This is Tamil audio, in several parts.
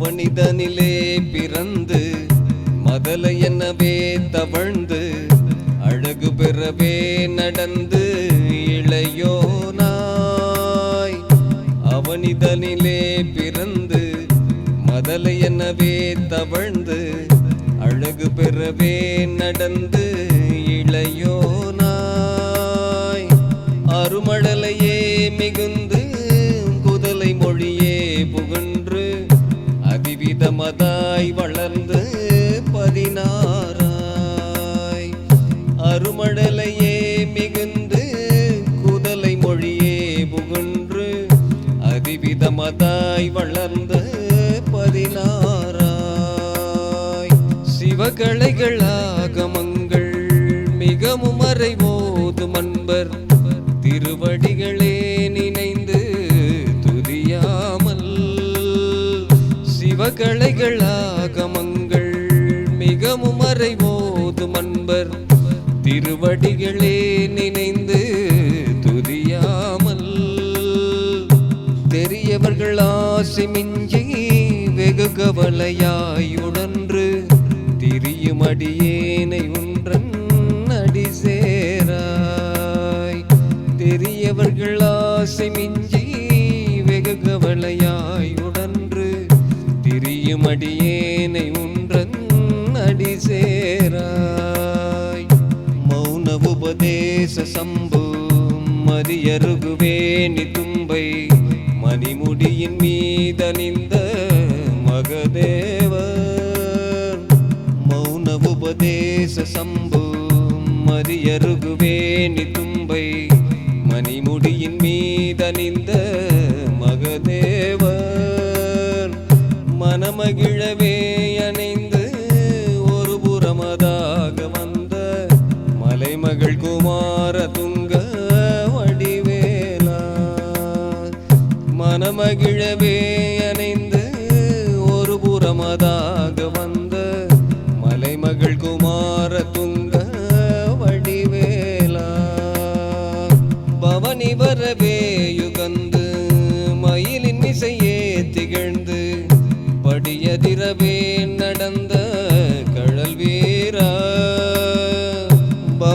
அவனிதனிலே பிறந்து மதல என்னவே தவழ்ந்து அழகு பெறவே நடந்து இளையோனாய். அவனிதனிலே பிறந்து மதல என்னவே தவழ்ந்து அழகு பெறவே நடந்து இளையோனாய். அருமடலையே மிகுந்து குதலை மொழியே புகழ் அதிவிதமதாய் வளர்ந்து பதினாராய் அருமடலையே மிகுந்து குதலை மொழியே புகன்று அதிவிதமதாய் வளர்ந்து பதினாராய் சிவகலைகள் ஆகமங்கள் மிகவும் அறைவோது மண்பர் திருவடிகளே சிவகலைகள் ஆகமங்கள் மிகவும் மறைவோது மன்பர். திருவடிகளே நினைந்து துதியாமல். தெரியவர்கள் ஆசை மிஞ்சி வெகு கவலையாயுடன்று திரியும் அடியே மடியேனை அடியேனை உன்றன் அடி சேராய். மௌன உபதேச சம்பு மதியருகுவேணி தும்பை. மணிமுடியின் மீதனிந்த மகதேவர். மௌன உபதேச சம்பு மதியருகுவேணி தும்பை. மகிழவே அணைந்து ஒரு புறமதாக வந்த மலைமகள் குமார துங்க வடிவேலா. மனமகிழவே அணைந்து ஒரு புறமதாக வந்த மலைமகள் குமார துங்க வடிவேலா. பவனி வரவே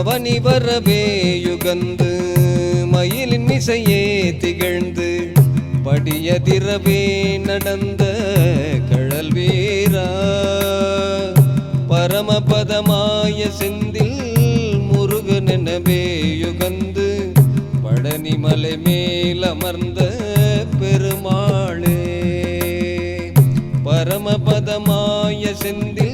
அவனி வரவே யுகந்து மயிலின் இசையே திகழ்ந்து படியதிரவே நடந்த கழல் வீரா. பரமபதமாய செந்தில் முருகனெனவே யுகந்து பழனி மலை மேல் அமர்ந்த பெருமாளே. பரமபதமாய செந்தில்